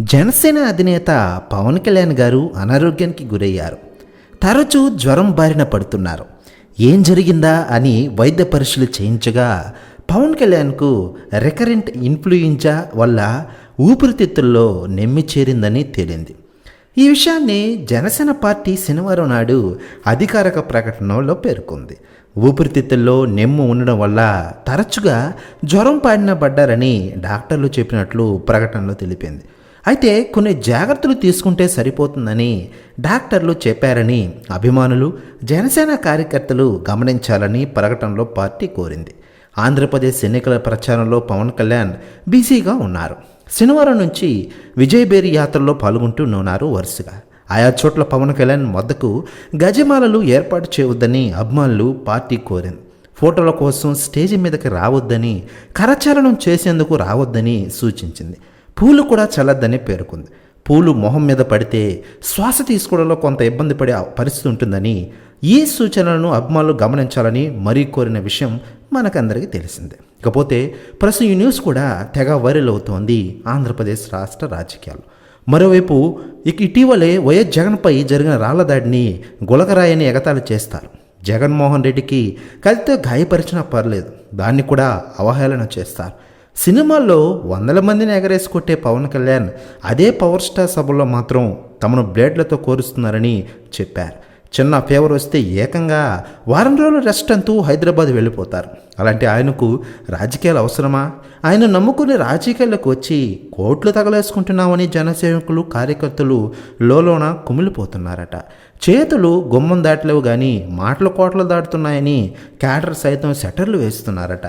జనసేన అధినేత పవన్ కళ్యాణ్ గారు అనారోగ్యానికి గురయ్యారు. తరచూ జ్వరం బారిన పడుతున్నారు. ఏం జరిగిందా అని వైద్య పరీక్షలు చేయించగా పవన్ కళ్యాణ్కు రికరెంట్ ఇన్ఫ్లుయెంజా వల్ల ఊపిరితిత్తుల్లో నెమ్మి చేరిందని తేలింది. ఈ విషయాన్ని జనసేన పార్టీ శనివారం నాడు అధికారిక ప్రకటనలో పేర్కొంది. ఊపిరితిత్తుల్లో నెమ్ము ఉండడం వల్ల తరచుగా జ్వరం పాడిన పడ్డారని డాక్టర్లు చెప్పినట్లు ప్రకటనలో తెలిపింది. అయితే కొన్ని జాగ్రత్తలు తీసుకుంటే సరిపోతుందని డాక్టర్లు చెప్పారని అభిమానులు జనసేన కార్యకర్తలు గమనించాలని ప్రకటనలో పార్టీ కోరింది. ఆంధ్రప్రదేశ్ ఎన్నికల ప్రచారంలో పవన్ కళ్యాణ్ బిజీగా ఉన్నారు. శనివారం నుంచి విజయబేరి యాత్రలో పాల్గొంటున్నారు వరుసగా. ఆయా చోట్ల పవన్ కళ్యాణ్ వద్దకు గజమాలలు ఏర్పాటు చేయవద్దని అభిమానులు పార్టీ కోరింది. ఫోటోల కోసం స్టేజ్ మీదకి రావద్దని కరచాలనం చేసేందుకు రావద్దని సూచించింది. పూలు కూడా చల్లద్దని పేర్కొంది. పూలు మొహం మీద పడితే శ్వాస తీసుకోవడంలో కొంత ఇబ్బంది పడే పరిస్థితి ఉంటుందని ఈ సూచనలను అభిమానులు గమనించాలని మరీ కోరిన విషయం మనకందరికీ తెలిసిందే. ఇకపోతే ప్రస్తుతం ఈ న్యూస్ కూడా తెగ వైరల్ అవుతోంది ఆంధ్రప్రదేశ్ రాష్ట్ర రాజకీయాలు మరోవైపు ఇక ఇటీవలే వైఎస్ జగన్పై జరిగిన రాళ్ళ దాడిని గులకరాయని ఎగతాళి చేస్తారు. జగన్మోహన్ రెడ్డికి కలితో గాయపరిచినా పర్లేదు. దాన్ని కూడా అవహేళన చేస్తారు. సినిమాల్లో వందల మందిని ఎగరేసి కొట్టే పవన్ కళ్యాణ్ అదే పవర్ స్టార్ సభలో మాత్రం తమను బ్లేడ్లతో కోరుస్తున్నారని చెప్పారు. చిన్న ఫేవర్ వస్తే ఏకంగా వారం రోజులు రెస్ట్ అంటూ హైదరాబాద్ వెళ్ళిపోతారు. అలాంటి ఆయనకు రాజకీయాలు అవసరమా? ఆయన నమ్ముకుని రాజకీయాలకు వచ్చి కోట్లు తగలేసుకుంటున్నామని జనసేవకులు కార్యకర్తలు లోలోన కుమిలిపోతున్నారట. చేతులు గుమ్మం దాటలేవు కానీ మాటలు కోట్లు దాటుతున్నాయని క్యాడర్ సైతం సెటర్లు వేస్తున్నారట.